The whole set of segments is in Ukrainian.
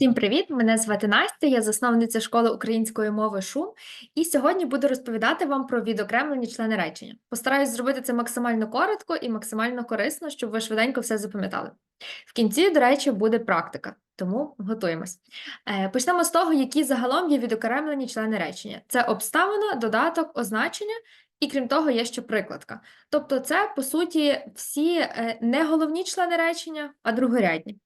Всім привіт! Мене звати Настя, я засновниця школи української мови ШУМ, і сьогодні буду розповідати вам про відокремлені члени речення. Постараюсь зробити це максимально коротко і максимально корисно, щоб ви швиденько все запам'ятали. В кінці, до речі, буде практика, тому готуємось. Е, Почнемо з того, які загалом є відокремлені члени речення. Це обставина, додаток, означення. І крім того, є ще прикладка. Тобто, це, по суті, всі е, не головні члени речення, а другорядні.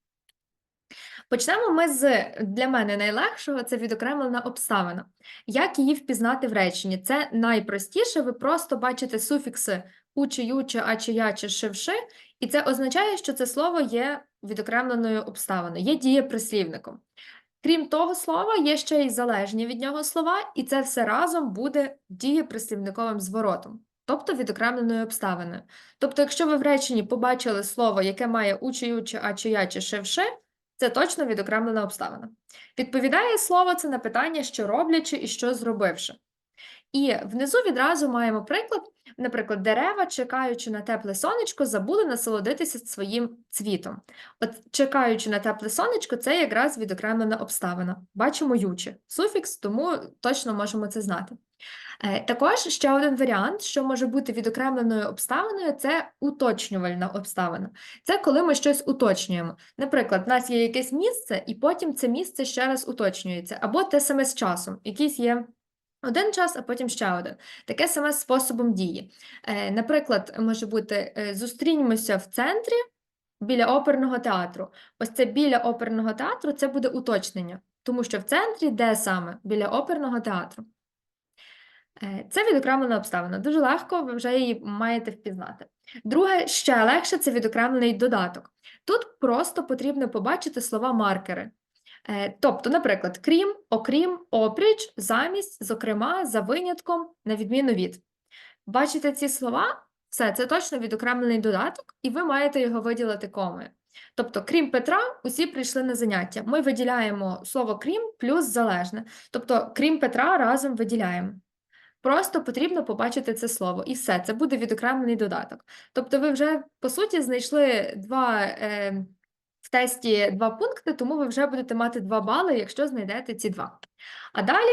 Почнемо ми з для мене найлегшого це відокремлена обставина. Як її впізнати в реченні? Це найпростіше, ви просто бачите суфікси у чи ю, чи а чи я, чи шивши, і це означає, що це слово є відокремленою обставиною, є дієприслівником. Крім того слова, є ще й залежні від нього слова, і це все разом буде дієприслівниковим зворотом, тобто відокремленою обставиною. Тобто, якщо ви в реченні побачили слово, яке має у чи ю, чи а чи я, чи шивши, це точно відокремлена обставина. Відповідає слово це на питання, що роблячи і що зробивши. І внизу відразу маємо приклад, наприклад, дерева, чекаючи на тепле сонечко, забули насолодитися своїм цвітом. От чекаючи на тепле сонечко, це якраз відокремлена обставина. Бачимо юче суфікс, тому точно можемо це знати. Е, Також ще один варіант, що може бути відокремленою обставиною, це уточнювальна обставина. Це коли ми щось уточнюємо. Наприклад, в нас є якесь місце, і потім це місце ще раз уточнюється, або те саме з часом. Якийсь є один час, а потім ще один. Таке саме способом дії. Е, Наприклад, може бути е, зустрінемося в центрі біля оперного театру. Ось це біля оперного театру це буде уточнення, тому що в центрі де саме? Біля оперного театру. Е, Це відокремлена обставина. Дуже легко, ви вже її маєте впізнати. Друге, ще легше це відокремлений додаток. Тут просто потрібно побачити слова маркери. Е, Тобто, наприклад, крім, окрім, опріч, замість, зокрема, за винятком, на відміну від. Бачите ці слова? Все, це точно відокремлений додаток, і ви маєте його виділити комою. Тобто, крім Петра, усі прийшли на заняття. Ми виділяємо слово крім плюс залежне. Тобто, крім Петра, разом виділяємо. Просто потрібно побачити це слово, і все, це буде відокремлений додаток. Тобто, ви вже, по суті, знайшли два е, в тесті два пункти, тому ви вже будете мати два бали, якщо знайдете ці два. А далі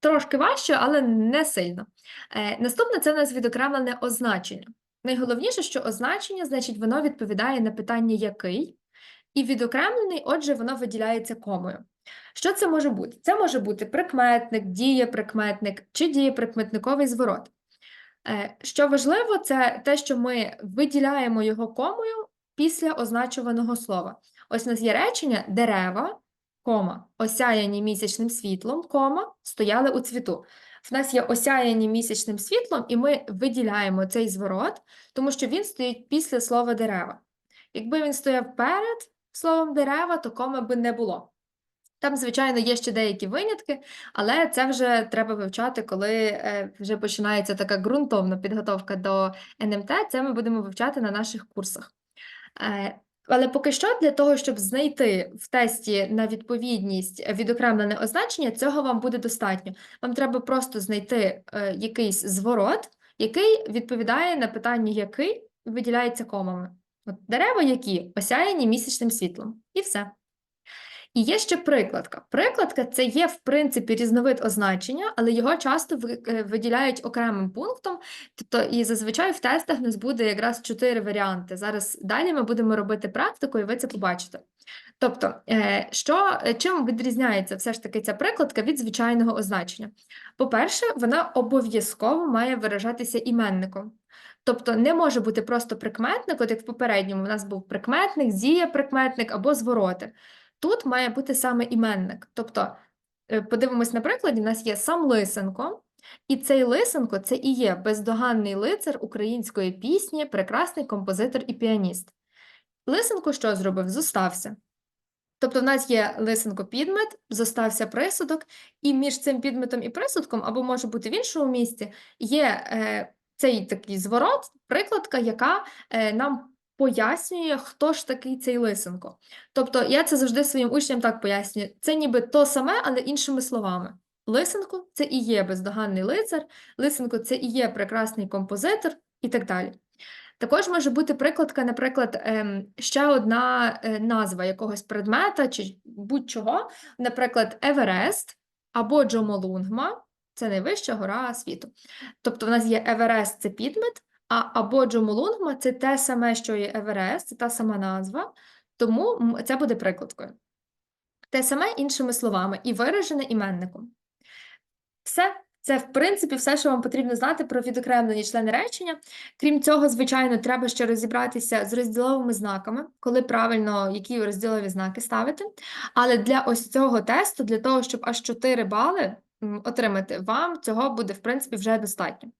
трошки важче, але не сильно. Е, наступне це у нас відокремлене означення. Найголовніше, що означення, значить, воно відповідає на питання який, і відокремлений, отже, воно виділяється комою. Що це може бути? Це може бути прикметник, дієприкметник чи дієприкметниковий зворот. Е, Що важливо, це те, що ми виділяємо його комою після означуваного слова. Ось у нас є речення дерева, кома, осяяні місячним світлом, кома, стояли у цвіту. В нас є осяяні місячним світлом, і ми виділяємо цей зворот, тому що він стоїть після слова дерева. Якби він стояв перед словом дерева, то коми би не було. Там, звичайно, є ще деякі винятки, але це вже треба вивчати, коли е, вже починається така ґрунтовна підготовка до НМТ. Це ми будемо вивчати на наших курсах. Е, Але поки що, для того, щоб знайти в тесті на відповідність відокремлене означення, цього вам буде достатньо. Вам треба просто знайти е, якийсь зворот, який відповідає на питання, який виділяється комами. От дерева, які осяяні місячним світлом, і все. І є ще прикладка. Прикладка це є, в принципі, різновид означення, але його часто е, виділяють окремим пунктом. Тобто, і зазвичай в тестах у нас буде якраз чотири варіанти. Зараз далі ми будемо робити практику, і ви це побачите. Тобто, е, що, е, чим відрізняється все ж таки ця прикладка від звичайного означення? По-перше, вона обов'язково має виражатися іменником. Тобто не може бути просто прикметник, от як в попередньому у нас був прикметник, дієприкметник або звороти. Тут має бути саме іменник. Тобто, е, подивимось на прикладі, у нас є сам Лисенко, і цей Лисенко це і є бездоганний лицар української пісні, прекрасний композитор і піаніст. Лисенко що зробив? Зостався. Тобто, в нас є Лисенко підмет, зостався присудок, і між цим підметом і присудком, або може бути в іншому місці, є е, цей такий зворот, прикладка, яка е, нам пояснює, хто ж такий цей Лисенко. Тобто я це завжди своїм учням так пояснюю. Це ніби то саме, але іншими словами. Лисенко це і є бездоганний лицар, Лисенко це і є прекрасний композитор і так далі. Також може бути прикладка, наприклад, ем, ще одна е, назва якогось предмета чи будь-чого, наприклад, Еверест або Джомолунгма це найвища гора світу. Тобто, в нас є Еверест це підмет, а або Джомолунгма це те саме, що і Еверест, це та сама назва, тому це буде прикладкою. Те саме іншими словами і виражене іменником. Все. Це, в принципі, все, що вам потрібно знати про відокремлені члени речення. Крім цього, звичайно, треба ще розібратися з розділовими знаками, коли правильно які розділові знаки ставити. Але для ось цього тесту, для того, щоб аж 4 бали отримати, вам цього буде, в принципі, вже достатньо.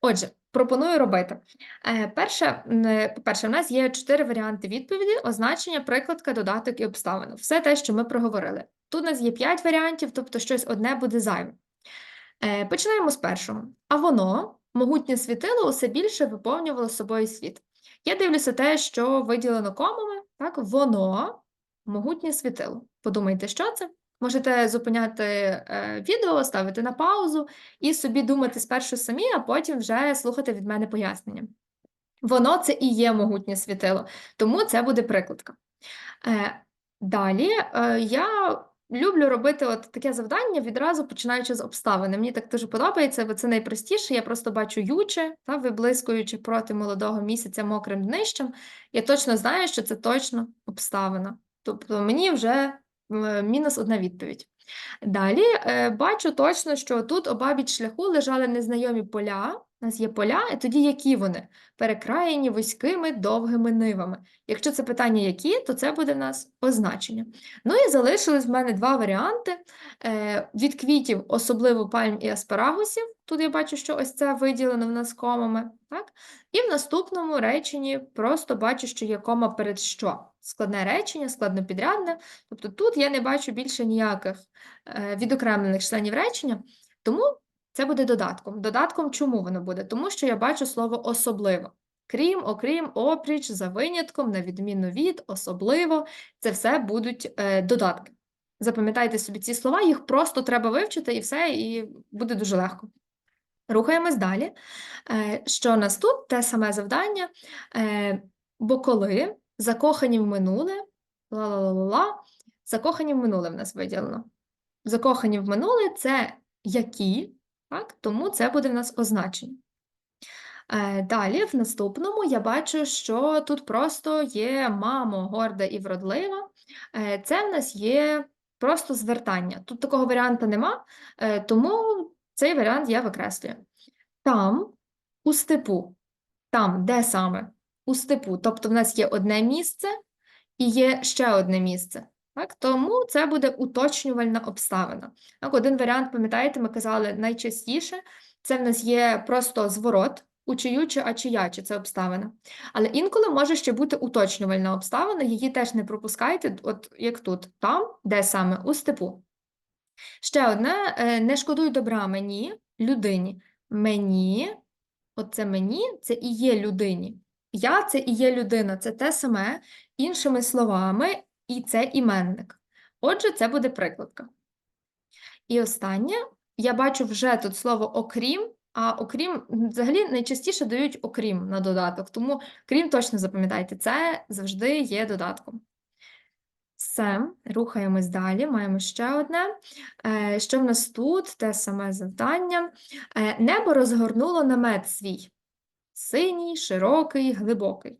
Отже, пропоную робити. Е, Перше, е, по-перше, у нас є 4 варіанти відповіді, означення, прикладка, додаток і обставину. Все те, що ми проговорили. Тут у нас є 5 варіантів, тобто щось одне буде зайве. Починаємо з першого. А воно, могутнє світило, усе більше виповнювало собою світ. Я дивлюся те, що виділено комами, так, воно, могутнє світило. Подумайте, що це? Можете зупиняти е, відео, ставити на паузу і собі думати спершу самі, а потім вже слухати від мене пояснення. Воно це і є могутнє світило, тому це буде прикладка. Е, Далі е, я люблю робити от таке завдання відразу починаючи з обставини. Мені так дуже подобається, бо це найпростіше. Я просто бачу юче, та, виблискуючи проти молодого місяця мокрим днищем. Я точно знаю, що це точно обставина. Тобто мені вже мінус одна відповідь. Далі е, бачу точно, що тут обабіч шляху лежали незнайомі поля. У нас є поля, і тоді які вони? Перекраєні вузькими довгими нивами. Якщо це питання які, то це буде в нас означення. Ну і залишились в мене два варіанти. Е, від квітів, особливо пальм і аспарагусів. Тут я бачу, що ось це виділено в нас комами. Так? І в наступному реченні просто бачу, що є кома перед що. Складне речення, складнопідрядне. Тобто тут я не бачу більше ніяких е, відокремлених членів речення, тому це буде додатком. Додатком чому воно буде? Тому що я бачу слово особливо. Крім, окрім, опріч, за винятком, на відміну від, особливо, це все будуть е, додатки. Запам'ятайте собі ці слова, їх просто треба вивчити і все, і буде дуже легко. Рухаємось далі. Е, Що нас тут? Те саме завдання. Е, Бо коли закохані в минуле, ла-ла-ла-ла, закохані в минуле в нас виділено. Закохані в минуле це які, так? тому це буде в нас означення. Е, Далі, в наступному, я бачу, що тут просто є мамо, горда і вродлива. Е, Це в нас є просто звертання. Тут такого варіанту нема, е, тому цей варіант я викреслюю. Там, у степу, там, де саме? У степу. Тобто в нас є одне місце і є ще одне місце. Так? Тому це буде уточнювальна обставина. Так, один варіант, пам'ятаєте, ми казали найчастіше, це в нас є просто зворот, у чию чи а чия, чи це обставина. Але інколи може ще бути уточнювальна обставина, її теж не пропускайте, от як тут, там, де саме, у степу. Ще одне, е, не шкодуй добра мені, людині. Мені, оце мені, це і є людині. Я це і є людина, це те саме, іншими словами, і це іменник. Отже, це буде прикладка. І останнє, я бачу вже тут слово окрім, а окрім, взагалі найчастіше дають окрім на додаток, тому крім точно запам'ятайте, це завжди є додатком. Все, рухаємось далі, маємо ще одне. Е, Що в нас тут? Те саме завдання. Е, Небо розгорнуло намет свій. Синій, широкий, глибокий.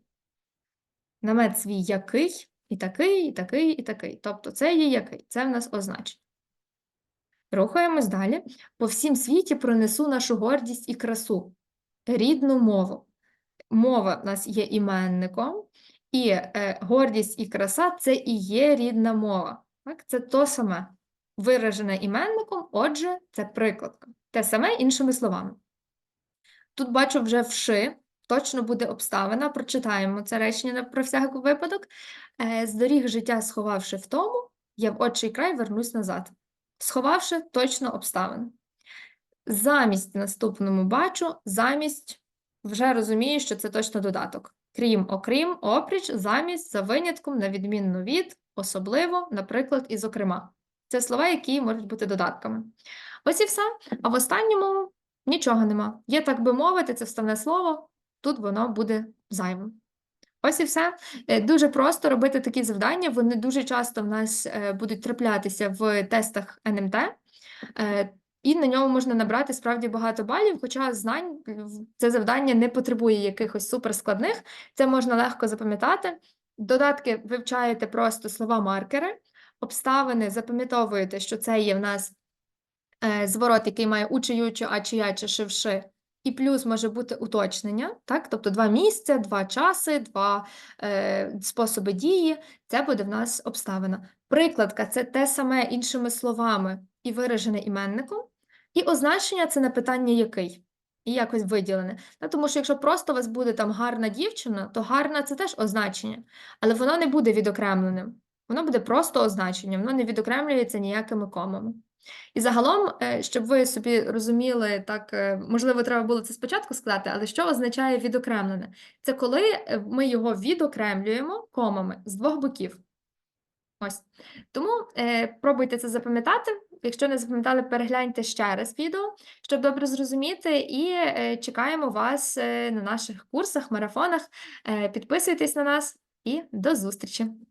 Намет свій який, і такий, і такий, і такий. Тобто це є який, це в нас означення. Рухаємось далі. По всім світі пронесу нашу гордість і красу, рідну мову. Мова в нас є іменником, і е, гордість і краса це і є рідна мова. Так? Це то саме. Виражене іменником, отже, це прикладка. Те саме іншими словами. Тут бачу вже вши, точно буде обставина, прочитаємо це речення про всяк випадок. Е, З доріг життя сховавши в тому, я в отчий край вернусь назад. Сховавши точно обставину. Замість наступному бачу, замість вже розумію, що це точно додаток. Крім, окрім, опріч, замість, за винятком, на відмінно від, особливо, наприклад, і зокрема. Це слова, які можуть бути додатками. Ось і все. А в останньому нічого нема. Є, так би мовити, це вставне слово, тут воно буде зайвим. Ось і все. Е, Дуже просто робити такі завдання. Вони дуже часто в нас е, будуть траплятися в тестах НМТ, е, і на ньому можна набрати справді багато балів. Хоча знань це завдання не потребує якихось суперскладних, це можна легко запам'ятати. Додатки вивчаєте просто слова-маркери, обставини запам'ятовуєте, що це є в нас зворот, який має учи, ючу, а чия, чи шивши. І плюс може бути уточнення, так? Тобто два місця, два часи, два е, способи дії. Це буде в нас обставина. Прикладка це те саме іншими словами і виражене іменником. І означення це на питання який. І якось виділене. Та, тому що якщо просто у вас буде там гарна дівчина, то гарна це теж означення, але воно не буде відокремленим. Воно буде просто означенням, воно не відокремлюється ніякими комами. І загалом, е, щоб ви собі розуміли, так, е, можливо, треба було це спочатку сказати, але що означає відокремлене? Це коли е, ми його відокремлюємо комами з двох боків. Ось. Тому е, пробуйте це запам'ятати. Якщо не запам'ятали, перегляньте ще раз відео, щоб добре зрозуміти, і е, чекаємо вас е, на наших курсах, марафонах. Е, підписуйтесь на нас і до зустрічі!